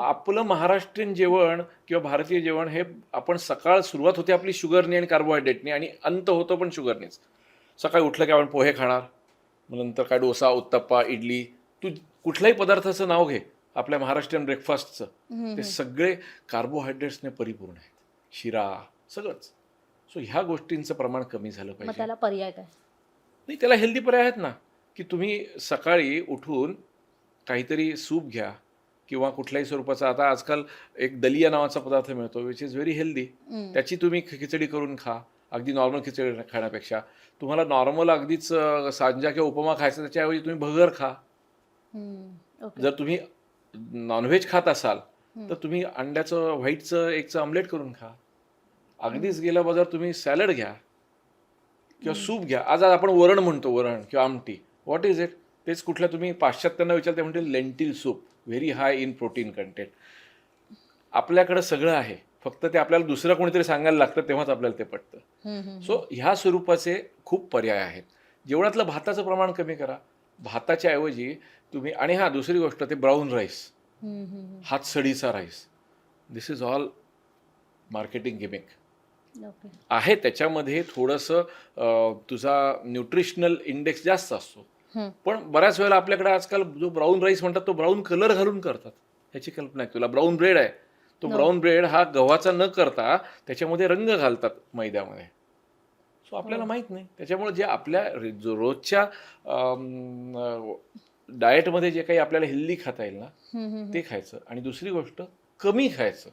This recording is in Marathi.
आपलं महाराष्ट्रीयन जेवण किंवा भारतीय जेवण हे आपण सकाळ सुरुवात होते आपली शुगरने आणि कार्बोहायड्रेटने आणि अंत होतो पण शुगरनेच सकाळी उठलं की आपण पोहे खाणार मग नंतर काय डोसा उत्तप्पा इडली तू कुठल्याही पदार्थाचं नाव घे आपल्या महाराष्ट्रीयन ब्रेकफास्टचं ते सगळे कार्बोहायड्रेट्सने परिपूर्ण आहेत. शिरा सगळंच. सो ह्या गोष्टींचं प्रमाण कमी झालं पाहिजे. त्याला पर्याय काय? नाही त्याला हेल्दी पर्याय आहेत ना की तुम्ही सकाळी उठून काहीतरी सूप घ्या किंवा कुठल्याही स्वरूपाचा. आता आजकाल एक दलिया नावाचा पदार्थ मिळतो विच इज व्हेरी हेल्दी. त्याची तुम्ही खिचडी करून खा अगदी नॉर्मल खिचडी खाण्यापेक्षा. तुम्हाला नॉर्मल अगदीच सांजा किंवा उपमा खायचा त्याच्याऐवजी तुम्ही भगर खा. जर तुम्ही नॉनव्हेज खात असाल. तर तुम्ही अंड्याचं व्हाईटचं एकचं ऑमलेट करून खा. अगदीच गेल्या बाजार तुम्ही सॅलड घ्या. किंवा सूप घ्या. आज आज आपण वरण म्हणतो वरण किंवा आमटी. व्हॉट इज इट तेच कुठल्या तुम्ही पाश्चात्यांना विचारते म्हणते lentil soup very high in protein content आपल्याकडं सगळं आहे. फक्त ते आपल्याला दुसरं कोणीतरी सांगायला लागतं तेव्हाच आपल्याला ते पटतं. सो ह्या स्वरूपाचे खूप पर्याय आहेत. जेवणातलं भाताचं प्रमाण कमी करा. भाताच्या ऐवजी तुम्ही आणि हा दुसरी गोष्ट ते brown rice. हातसडीचा rice this is all marketing gimmick आहे त्याच्यामध्ये थोडंसं तुझा न्यूट्रिशनल इंडेक्स जास्त असतो. पण बऱ्याच वेळेला आपल्याकडे आजकाल जो ब्राऊन राईस म्हणतात तो ब्राऊन कलर घालून करतात. ह्याची कल्पना आहे तुला. ब्राऊन ब्रेड आहे. तो. ब्राऊन ब्रेड हा गव्हाचा न करता त्याच्यामध्ये रंग घालतात मैद्यामध्ये. सो आपल्याला हो. माहीत नाही. त्याच्यामुळे जे आपल्या रोजच्या डाएटमध्ये जे काही आपल्याला हेल्दी खाता येईल ना. ते खायचं. आणि दुसरी गोष्ट कमी खायचं.